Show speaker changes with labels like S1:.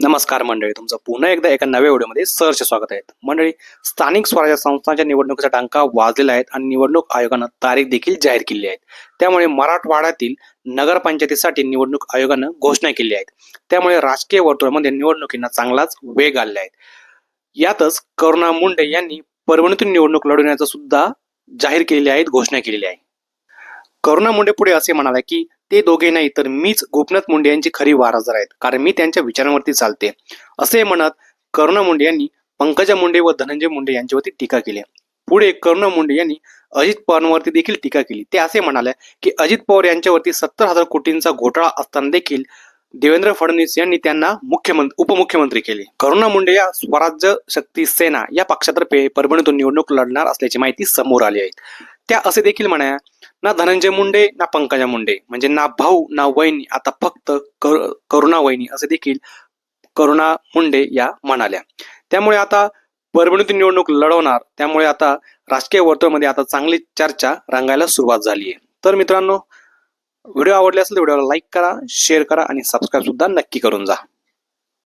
S1: नमस्कार मंडळी तुमचं पुन्हा एकदा एका नव्या व्हिडिओमध्ये सहर्ष स्वागत आहे. मंडळी स्थानिक स्वराज्य संस्थांच्या निवडणुकीचा टांका वाजलेला आहे आणि निवडणूक आयोगानं तारीख देखील जाहीर केली आहे. त्यामुळे मराठवाड्यातील नगरपंचायतीसाठी निवडणूक आयोगानं घोषणा केली आहे त्यामुळे राजकीय वर्तुळामध्ये निवडणुकींना चांगलाच वेग आलेला आहे. यातच करुणा मुंडे यांनी परभणीतून निवडणूक लढवण्याचं सुद्धा जाहीर केलेली आहे घोषणा केलेली आहे. करुणा मुंडे पुढे असे म्हणाले की ते दोघे नाही तर मीच गोपनाथ मुंडे यांची खरी वारसदार आहेत. कारण मी त्यांच्या विचारांवरती चालते. असे म्हणत करुणा मुंडे यांनी पंकजा मुंडे व धनंजय मुंडे यांच्यावरती टीका केली. पुढे करुणा मुंडे यांनी अजित पवारांवरती देखील टीका केली. ते असे म्हणाले की अजित पवार यांच्यावरती सत्तर हजार कोटींचा घोटाळा असताना देखील देवेंद्र फडणवीस यांनी त्यांना मुख्यमंत्री उपमुख्यमंत्री केले. करुणा मुंडे या स्वराज्य शक्ती सेना या पक्षातर्फे परभणीतून निवडणूक लढणार असल्याची माहिती समोर आली आहे. त्या असे देखील म्हणा ना धनंजय मुंडे ना पंकजा मुंडे. म्हणजे ना भाऊ ना वहिनी. आता फक्त कर- करुणा वहिनी असे देखील करुणा मुंडे या म्हणाल्या. त्यामुळे आता परभणीतून निवडणूक लढवणार. त्यामुळे आता राजकीय वर्तुळमध्ये आता चांगली चर्चा रंगायला सुरुवात झाली आहे. तर मित्रांनो व्हिडिओ आवडले असेल तर व्हिडिओला लाईक करा शेअर करा आणि सबस्क्राईब सुद्धा नक्की करून जा.